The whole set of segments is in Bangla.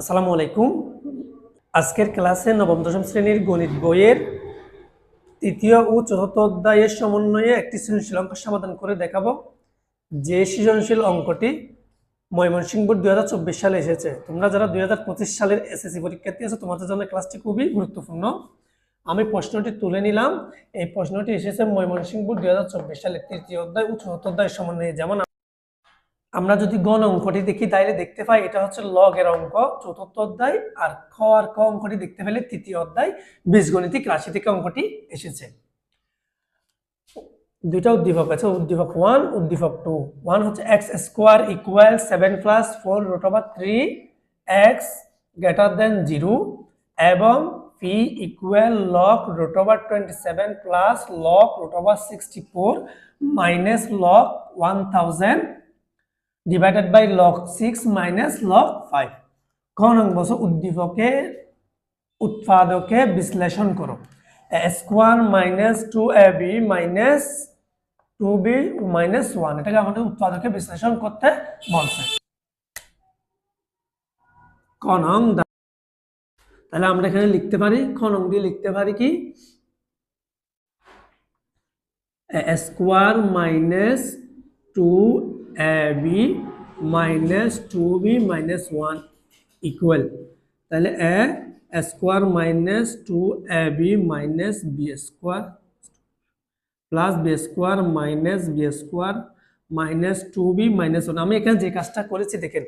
আসসালামু আলাইকুম। আজকের ক্লাসে নবম, দশম শ্রেণির গণিত বইয়ের তৃতীয় ও চতুর্থ অধ্যায়ের সমন্বয়ে একটি সৃজনশীল অঙ্ক সমাধান করে দেখাবো। যে সৃজনশীল অঙ্কটি ময়মনসিংহ বোর্ড দুই হাজার চব্বিশ সালে এসেছে। তোমরা যারা দুই হাজার পঁচিশ সালের এসএসসি পরীক্ষার্থী আছো তোমাদের জন্য ক্লাসটি খুবই গুরুত্বপূর্ণ। আমি প্রশ্নটি তুলে নিলাম। এই প্রশ্নটি এসেছে ময়মনসিংহ বোর্ড দুই সালের তৃতীয় অধ্যায় ও চতুর্থ অধ্যায়ের সমন্বয়ে। যেমন আমরা যদি গণ অঙ্কটি দেখি, তাইলে দেখতে পাই এটা হচ্ছে লগের অঙ্ক, চতুর্থ অধ্যায়, আর খ আর ক অঙ্কটি দেখতে পেলে তৃতীয় অধ্যায়, বীজগণিতিক রাশি থেকে অঙ্কটি এসেছে। দুইটা উদ্দীপক আছে, উদ্দীপক ওয়ান উদ্দীপক টু ওয়ান হচ্ছে X square equal seven plus four root over three X greater than zero এবং P equal log root over twenty seven plus log root over sixty four minus log one thousand divided by log six minus log five ক বছর উদ্দীপকে, উৎপাদকে বিশ্লেষণ করো। Square minus two A B minus two B minus one এটাকে আমাদের উৎপাদকে বিশ্লেষণ করতে বলছে। ক তাহলে আমরা এখানে লিখতে পারি খ নং দিয়ে লিখতে পারি কি? Square minus two minus two B minus one equal তাহলে A square minus two A B minus B square plus B square minus B square minus two B minus one আমি এখানে যে কাজটা করেছি দেখেন,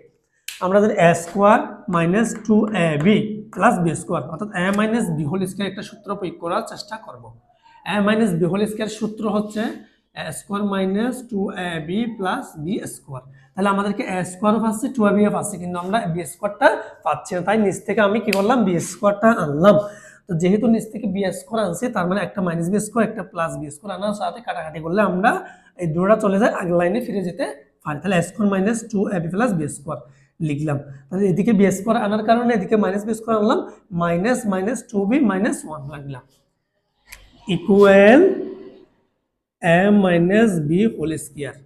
আমরা যদি A square minus two A B plus B square অর্থাৎ A minus B whole square একটা সূত্র প্রয়োগ করার চেষ্টা করব। A minus B whole square সূত্র হচ্ছে square minus two A B plus B square তাহলে আমাদেরকে এ স্কোয়ারও পাচ্ছে টু এ বিও পাচ্ছে কিন্তু আমরা বি স্কোয়ারটা পাচ্ছি না। তাই নিচ থেকে আমি কি করলাম? বি স্কোয়ারটা আনলাম। তো যেহেতু নিচ থেকে বি স্কোয়ার আনছি, তার মানে একটা মাইনাস বি স্কোয়ার একটা প্লাস বি স্কোয়ার আনার সাথে কাটাকাটি করলে আমরা এই দুটোটা চলে যায় আগের লাইনে ফিরে যেতে পারি। তাহলে square minus two A B plus B square লিখলাম। তাহলে এদিকে বি স্কোয়ার আনার কারণে এদিকে মাইনাস বি স্কোয়ার আনলাম minus minus two B minus one লাগলাম। Equal A minus B whole square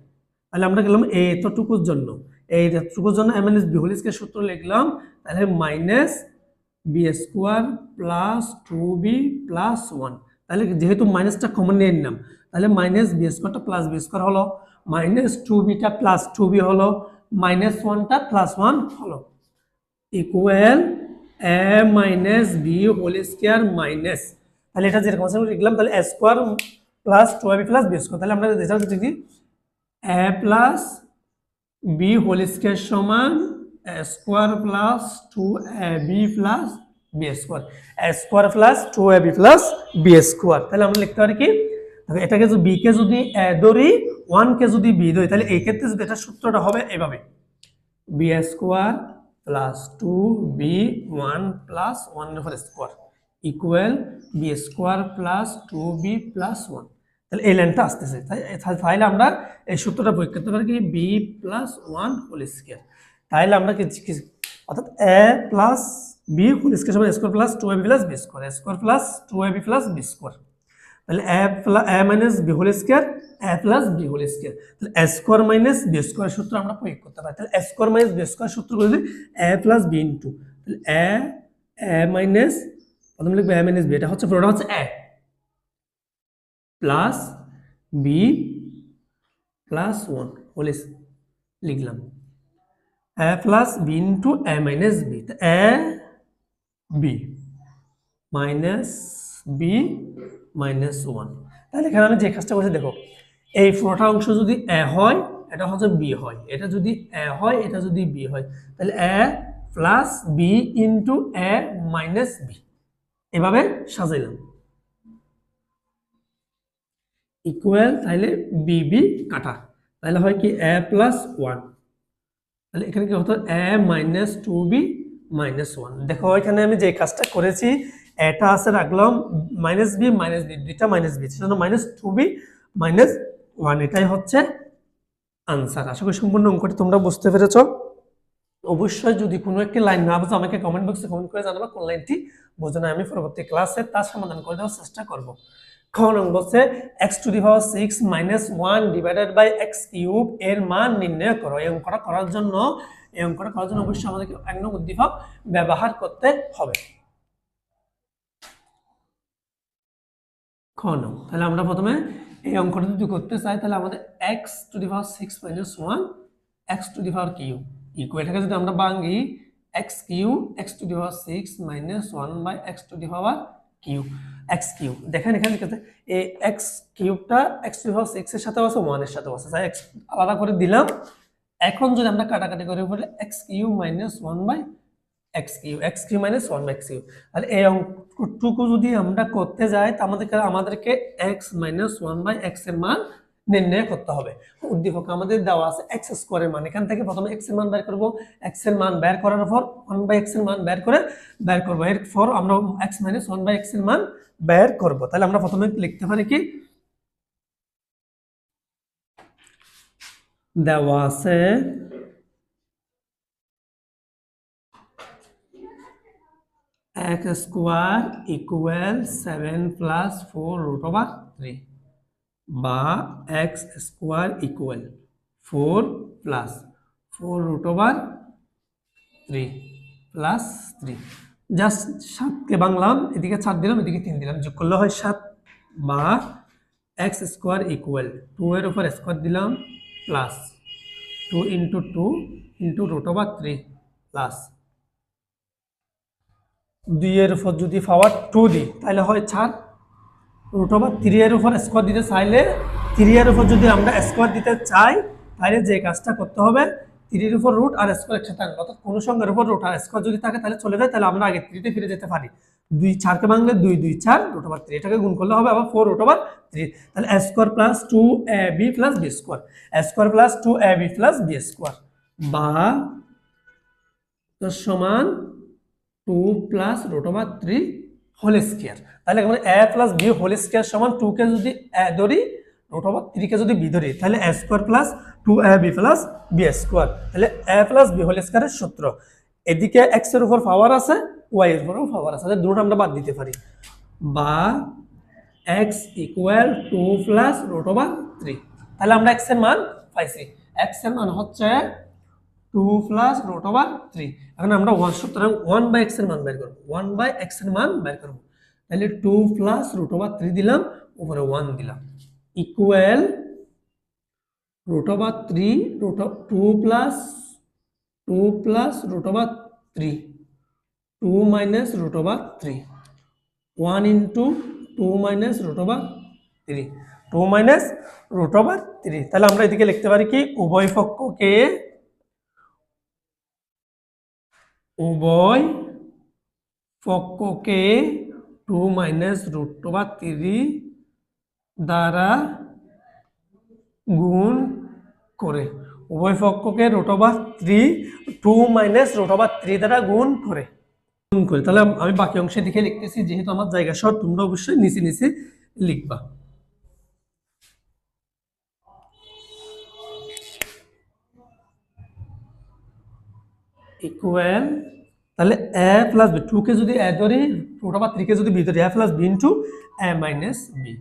তাহলে আমরা গেলাম এতটুকুর জন্য। এই এতটুকুর জন্য A minus B whole square সূত্র লিখলাম। তাহলে minus B square plus two B plus one তাহলে যেহেতু মাইনাসটা কমন নিয়ে নিলাম তাহলে মাইনাস বি স্কোয়ারটা প্লাস বি স্কোয়ার হলো। মাইনাস টু বিটা প্লাস টু বি হলো। মাইনাস ওয়ানটা প্লাস ওয়ান হলো। Equal A minus B whole square minus তাহলে এটা যেরকম লিখলাম। তাহলে square plus two B plus B square তাহলে আমরা রেজাল্ট দেখি A plus B whole square সমান square plus two A B plus B square square plus two A B plus B square তাহলে আমরা লিখতে পারি কি? এটাকে যদি বি কে যদি এ ধরি ওয়ান কে যদি বি ধরি, তাহলে এই ক্ষেত্রে যদি এটা সূত্রটা হবে এভাবে। B square plus two B one plus one square equal B square plus two B plus one তাহলে এই লাইনটা আসতেছে। তাহলে আমরা এই সূত্রটা প্রয়োগ করতে পারি কি? B plus one whole square তাহলে আমরা অর্থাৎ A plus B whole square সমান square plus two A B plus B square square plus two A B plus B square তাহলে A plus A minus B whole square A plus B whole square তাহলে A square minus B square সূত্র আমরা প্রয়োগ করতে পারি। তাহলে A square minus B square সূত্র করে এ প্লাস বি ইন্টু তাহলে এ এ মাইনাস প্রথমে লিখব এ মাইনাস বি এটা হচ্ছে, পুরোটা হচ্ছে A plus B plus one whole লিখলাম। A plus B into A minus B A B minus B minus one তাহলে এখানে আমি যে কাজটা করছি, দেখো, এই পুরোটা অংশ যদি এ হয়, এটা হচ্ছে বি হয়। এটা যদি এ হয়, এটা যদি বি হয়, তাহলে A plus B into A minus B এভাবে সাজাইলাম। ইকুয়াল তাহলে বি বি কাটা। তাহলে হয় কি এ প্লাস ওয়ান তাহলে এখানে কি হতো? A minus two B minus one দেখো, এখানে আমি যে কাজটা করেছি এটা আছে রাখলাম মাইনাস বি মাইনাস বি দুইটা মাইনাস বি সেজন্য minus two B minus one এটাই হচ্ছে আনসার আশা করি সম্পূর্ণ অঙ্কটি তোমরা বুঝতে পেরেছ। অবশ্যই যদি কোনো একটি লাইন না বুঝো, আমাকে কমেন্ট বক্সে কমেন্ট করে জানাব, কোন লাইনটি বোঝো না, আমি পরবর্তী ক্লাসে তার সমাধান করে দেওয়ার চেষ্টা করব। খ নং বলছে X to the power six minus one divided by X cube এর মান নির্ণয় করো। এই অঙ্কটা করার জন্য, এই অঙ্কটা করার জন্য অবশ্যই আমাদেরকে এক নং উদ্দীপক ব্যবহার করতে হবে। খ নং তাহলে আমরা প্রথমে এই অঙ্কটা যদি করতে চাই, তাহলে আমাদের X to the power six minus one X to the power cube ইকুয়েটাকে যদি আমরা ভাঙি X cube X to the power six minus one by X to the power cube X cube দেখেন এখানে লিখেছে এই এক্স কিউবটা এক্স কিউব হাউস এক্সের সাথে আছে ওয়ানের সাথে আছে। তাই এক্স আলাদা করে দিলাম। এখন যদি আমরা কাটাকাটি করি বলে X cube minus one by X cube X cube minus one by X cube তাহলে এই অঙ্কটুকু যদি আমরা করতে যাই তা আমাদেরকে আমাদেরকে এক্স মাইনাস ওয়ান বাই এক্সের মান নির্ণয় করতে হবে। উদ্দীপক আমাদের দেওয়া আছে এক্স স্কোয়ারের মান। এখান থেকে প্রথমে এক্সের মান বের করব। এক্সের মান বের করার পর ওয়ান বাই এক্সের মান বের করে বের করব। এরপর আমরা এক্স মাইনাস ওয়ান বাই এক্সের মান বের করব। তাহলে আমরা প্রথমে লিখতে পারি কি? দেওয়া আছে x square equal seven plus four root over three বা X square equal four plus four root over three plus three just সাতকে বাংলাম, এদিকে চার দিলাম, এদিকে তিন দিলাম, যোগ করলে হয় সাত। বা এক্স স্কোয়ার ইকুয়াল টু এর উপর স্কোয়ার দিলাম plus two into two into root over three plus দুইয়ের উপর যদি পাওয়ার টু দিই, তাহলে হয় চার। রুট ওভার থ্রি এর উপর স্কোয়ার দিতে চাইলে থ্রি এর উপর যদি আমরা স্কোয়ার দিতে চাই, তাহলে যে কাজটা করতে হবে থ্রির উপর রুট আর স্কোয়ার একসাথে আনব অর্থাৎ কোনো সংখ্যার উপর রুট আর স্কোয়ার যদি থাকে, তাহলে চলে যায়, তাহলে আমরা আগে থ্রিতে ফিরে যেতে পারি। দুই চারকে ভাঙলে দুই দুই চার রুট ওভার থ্রি এটাকে গুণ করলে হবে আবার ফোর রুট ওভার থ্রি তাহলে square plus two A B plus B square square plus two A B plus B square বা সমান two plus root over three whole square তাহলে আমরা A plus B whole square সমান টুকে যদি এ ধরি রুট ওভার থ্রিকে যদি বি ধরি, তাহলে A square plus two A B plus B square তাহলে এ প্লাস বি হোল স্কোয়ারের সূত্র। এদিকে এক্সের উপর পাওয়ার আছে ওয়াই এর উপরও পাওয়ার আছে। তাহলে দুটো আমরা বাদ দিতে পারি। বা X equal two plus root over three তাহলে আমরা এক্সের মান পাইছি। এক্সের মান হচ্ছে two plus root over three এখন আমরা ওয়ান সুতরাং ওয়ান বাই এক্সের মান বের করব। ওয়ান বাই এক্সের মান বের করব। তাহলে two plus root over three দিলাম উপরে ওয়ান দিলাম। Equal root over three root two plus two plus root over three two minus root over three one into two minus root over three two minus root over three তাহলে আমরা এদিকে লিখতে পারি কি? উভয় পক্ষকে উভয় পক্ষকে two minus root over three দ্বারা গুণ করে। উভয় পক্ষকে root over three two minus root over three দ্বারা গুণ করে। গুণ করে তাহলে আমি বাকি অংশে দিকে লিখতেছি, যেহেতু আমার জায়গা সহ তোমরা অবশ্যই নিচে নিচে লিখবা। ইকুয়াল তাহলে এ প্লাস বি টুকে যদি এ ধরি রুট ওভার থ্রিকে যদি বি ধরি A plus B into A minus B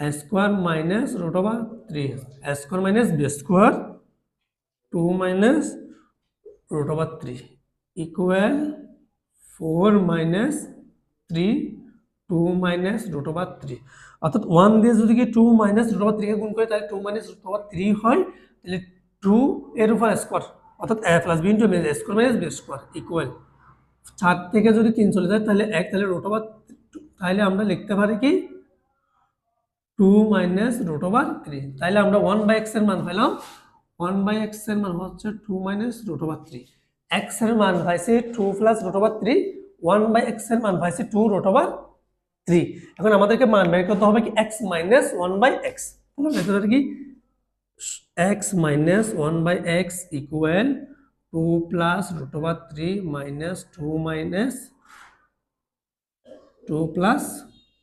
A square minus root over three A square minus B square two minus root over three equal four minus three two minus root over three অর্থাৎ ওয়ান দিয়ে যদি কি টু মাইনাস রুট ওভার থ্রিকে গুণ করে, তাহলে two minus root over three হয়, তাহলে টু এর উপর স্কোয়ার অর্থাৎ A plus B into minus square minus B square equal চার থেকে যদি তিন চলে যায়, তাহলে এক, তাহলে রুট ওভার তাহলে আমরা লিখতে পারি কি? Two minus root over three তাহলে আমরা ওয়ান বাই এক্সের মান পেলাম ওয়ান বাই এক্সের মান হচ্ছে two minus root over three এক্সের মান পাইছি two plus root three one by এক্সের মান পাইছি টু রুট ওভার থ্রি এখন আমাদেরকে মান বের করতে হবে কি? X minus one by X তাহলে কি? X minus one by X equal two plus root over three minus two minus two plus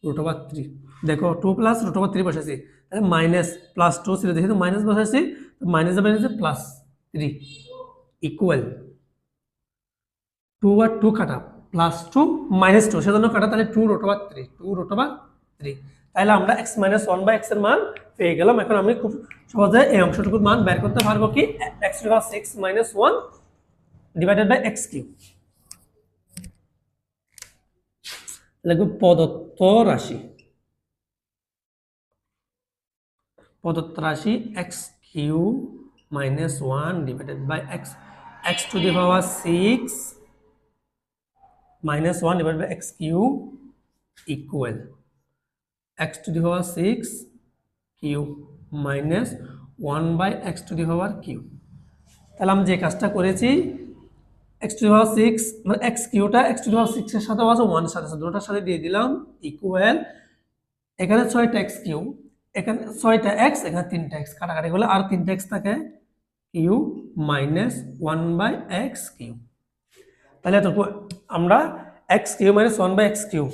root over three দেখো two plus root over three বসাইছি। তাহলে মাইনাস প্লাস টু ছিল যেহেতু মাইনাস বসাইছি মাইনাস মাইনাসে প্লাস থ্রি ইকুয়াল টু আর টু কাটা প্লাস টু মাইনাস টু সেজন্য কাটা তাহলে two root over three two root over three তাহলে আমরা এক্স মাইনাস ওয়ান বাই এক্সের মান পেয়ে গেলাম। এখন আমি খুব সহজে এই অংশটুকুর মান বের করতে পারব কি? X to power six minus one divided by x q লিখব প্রদত্ত রাশি। প্রদত্ত রাশি x q minus one divided by x x to the power six minus 1 divided by x q equal x to the power 6 cube minus 1 by x to the power cube তাহলে আমি যে কাজটা করেছি x to the power 6 মানে x কিউটা to the power 6 এর সাথে আছে 1 এর সাথে আছে, দুটোর সাথে দিয়ে দিলাম ইকুয়াল এখানে ছয়টা x কিউব, এখানে ছয়টা x এখানে তিনটা x কাটাকাটি করলে আর তিনটা x থাকে q minus one by x q তাহলে এতটুকু আমরা x q minus one by x q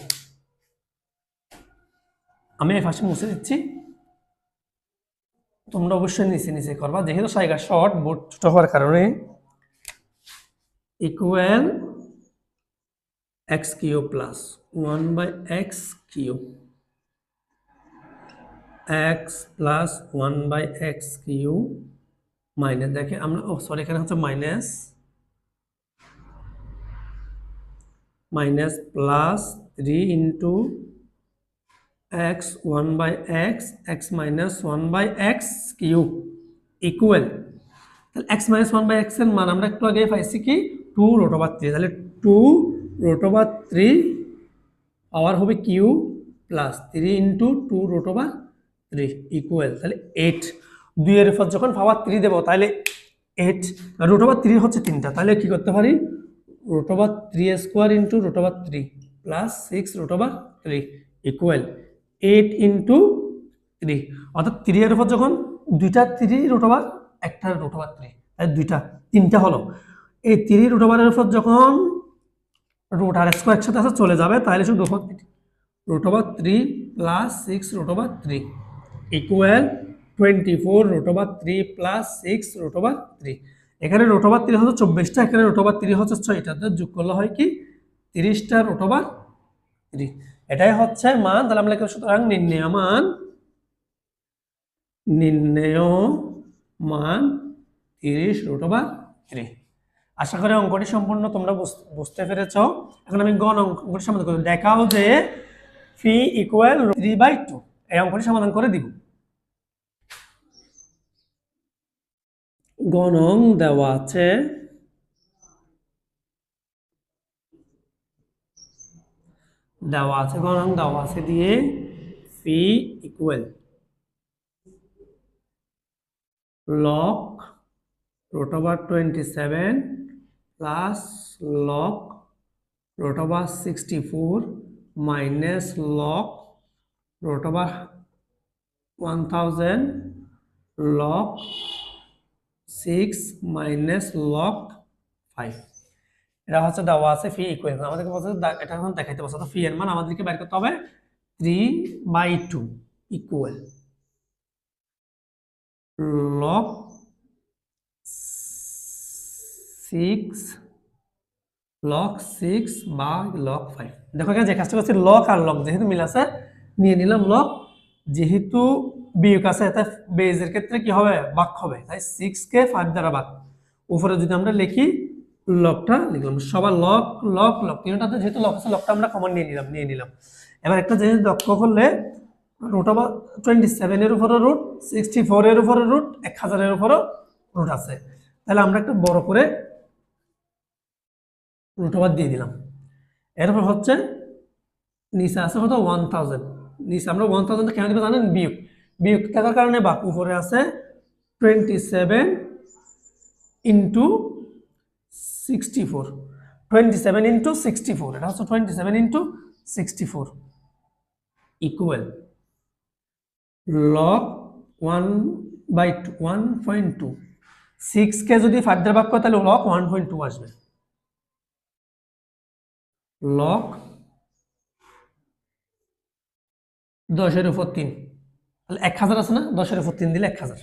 আমি ফার্স্টে মুছে দিচ্ছি। তোমরা অবশ্যই নিচে নিচে করবা। যেহেতু সাইগা শর্ট বোর্ড ছোট হওয়ার কারণে equal x q plus one by x q x plus one by x q minus দেখে আমরা ও সরি এখানে হচ্ছে minus minus plus three into x one by x x minus one by x q equal তাহলে এক্স মাইনাস ওয়ান বাই এক্সের মান আমরা একটু আগে পাইছি কি? টু রোটোবার থ্রি তাহলে two root over three power হবে q plus three into two root over three equal তাহলে এইট দুইয়ের উপর যখন পাওয়ার থ্রি দেবো, তাহলে এইট রোটোবার থ্রি হচ্ছে তিনটা। তাহলে কি করতে পারি? Root over three square into root over three plus six root over three equal eight into three অর্থাৎ থ্রি এর উপর যখন দুইটা থ্রি রোটোবার একটা রোটোবার থ্রি তাই দুইটা তিনটা হলো এই থ্রি রোটোবারের উপর যখন রুট আর স্কোয়ার একসাথে আছে চলে যাবে তাহলে শুধু root over three plus six root over three equal twenty four root over three plus six root over three এখানে রুট ওভার থ্রি হচ্ছে চব্বিশটা এখানে রুট ওভার থ্রি হচ্ছে ছয়টাতে যোগ করলে হয় কি তিরিশটা রুট ওভার থ্রি এটাই হচ্ছে মান, তাহলে আমরা লিখব সুতরাং নির্ণয় মান নির্ণয় মান তিরিশ রুট ওভার থ্রি আশা করি অঙ্কটি সম্পূর্ণ তোমরা বুঝ- বুঝতে পেরেছ। এখন আমি গণ অঙ্কটি সমাধান করব। দেখাও যে p equal three by two এই অঙ্কটি সমাধান করে দিব। গণং দেওয়া আছে দেওয়া আছে গণাঙ্ক দেওয়া আছে দিয়ে p equal log root over twenty seven plus log root over sixty four minus log root over one log six minus log five এটা হচ্ছে দেওয়া আছে ফি ইকুয়েশন আমাদেরকে বলছে এটা এখন দেখাইতে বলছে। তো ফি এর মান আমাদেরকে বের করতে হবে 3 by 2 equal log six log six বা লক ফাইভ দেখো এখানে যে কাজটা করছি লক আর লক যেহেতু মিল আছে, নিয়ে নিলাম লক যেহেতু বিয়োগ আছে, তাই বেজের ক্ষেত্রে কি হবে? বাক হবে। তাই সিক্স কে ফাইভ দ্বারা বাক উপরে যদি আমরা লিখি লকটা লিখলাম। সবার লক লক লক তিনটাতে যেহেতু লক আছে লকটা আমরা কমন নিয়ে নিলাম নিয়ে নিলাম। এবার একটা জিনিস লক্ষ্য করলে রুট আবার টোয়েন্টি সেভেনের উপরে রুট সিক্সটি ফোরের উপরে রুট এক হাজারের উপরেও রুট আছে। তাহলে আমরা একটু বড় করে রুট ওভার দিয়ে দিলাম। এরপর হচ্ছে নিচে আছে কত ওয়ান থাউজেন্ড নিচে আমরা ওয়ান থাউজেন্ড কেন দিব জানেন? বিয়োগ। বিয়োগ থাকার কারণে বাক উপরে আছে twenty seven into sixty four twenty seven into sixty four এটা হচ্ছে twenty seven into sixty four equal log one by two one point two সিক্সকে যদি ফাইভ দ্বারা ভাগ করে, তাহলে লগ ওয়ান পয়েন্ট টু আসবে। লগ দশের উপর তিন। তাহলে এক হাজার আছে না? দশের উপর তিন দিলে এক হাজার।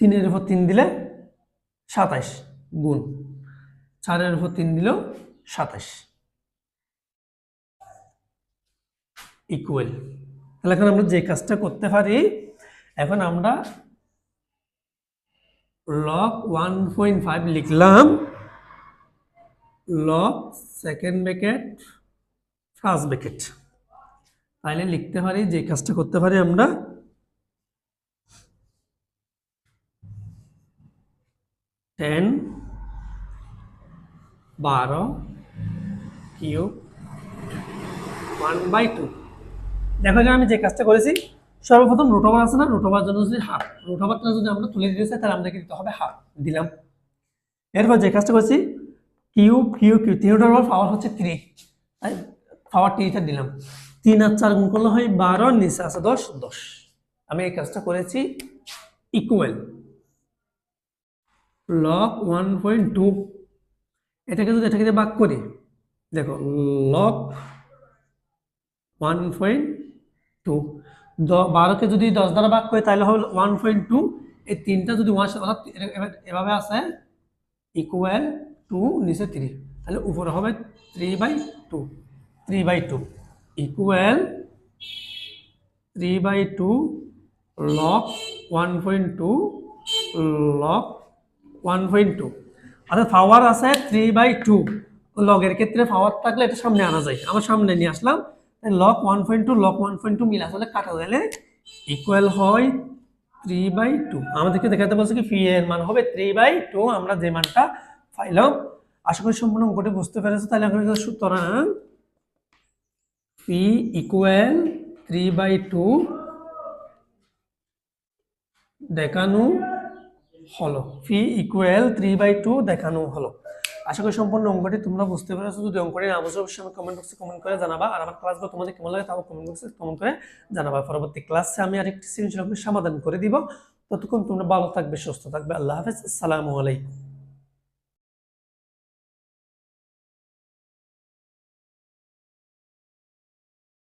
তিনের উপর তিন দিলে সাতাইশ গুণ। চারের উপর তিন দিলেও সাতাশ। ইকুয়াল তাহলে এখন আমরা যে কাজটা করতে পারি, এখন আমরা লক ওয়ান পয়েন্ট ফাইভ লিখলাম। Log second bracket first bracket তাইলে লিখতে পারি, যে কাজটা করতে পারি আমরা টেন বারো, কিউব ওয়ান বাই টু দেখো যে আমি যে কাজটা করেছি, সর্বপ্রথম রুট ওভার আছে না? রুট ওভার জন্য যদি হাফ রুট ওভারটা যদি আমরা তুলে দিতে চাই, তাহলে আমাদেরকে দিতে হবে হাফ দিলাম। এরপর যে কাজটা করছি কিউ কিউ কিউ তিনটার উপর পাওয়ার হচ্ছে থ্রি তাই পাওয়ার টিটা দিলাম। তিন আর চার গুণ করলে হয় বারো, নিচে আছে দশ দশ। আমি এই কাজটা করেছি equal log one point two এটাকে যদি এটাকে ভাগ করি, দেখো লক ওয়ান পয়েন্ট টু বারোকে যদি দশ দ্বারা ভাগ করি, তাহলে হবে ওয়ান পয়েন্ট টু এই তিনটা যদি ওয়ান অর্থাৎ এভাবে আছে ইকুয়াল টু নিচে থ্রি তাহলে উপরে হবে three by two three by two equal three by two log one point two log one point two অর্থাৎ পাওয়ার আছে থ্রি বাই টু লগের ক্ষেত্রে পাওয়ার থাকলে এটা সামনে আনা যায়। আমার সামনে নিয়ে আসলাম। Log one point two log one point two মিলে আসলে কাটা গেলে ইকুয়াল হয় থ্রি বাই টু আমাদেরকে দেখাতে বলছে কি ফি এর মান হবে থ্রি বাই টু আমরা যে মানটা পাইলাম, আশা করি সম্পূর্ণ অঙ্কটি বুঝতে পেরেছ। তাহলে এখন সুতরাং p equal three by two দেখানো হলো। P equal three by two দেখানো হলো। আশা করি সম্পূর্ণ অঙ্কটি তোমরা বুঝতে পেরেছ। যদি অঙ্কটি না বুঝতে অবশ্যই আমি কমেন্ট বক্সে কমেন্ট করে জানাবা। আর আমার ক্লাসগুলো তোমাদের কেমন লাগে তাও কমেন্ট বক্সে কমেন্ট করে জানাবা। পরবর্তী ক্লাসে আমি আরেকটি সৃজনশীল সমাধান করে দিব। ততক্ষণ তোমরা ভালো থাকবে, সুস্থ থাকবে। আল্লাহ হাফেজ। আসসালামু আলাইকুম।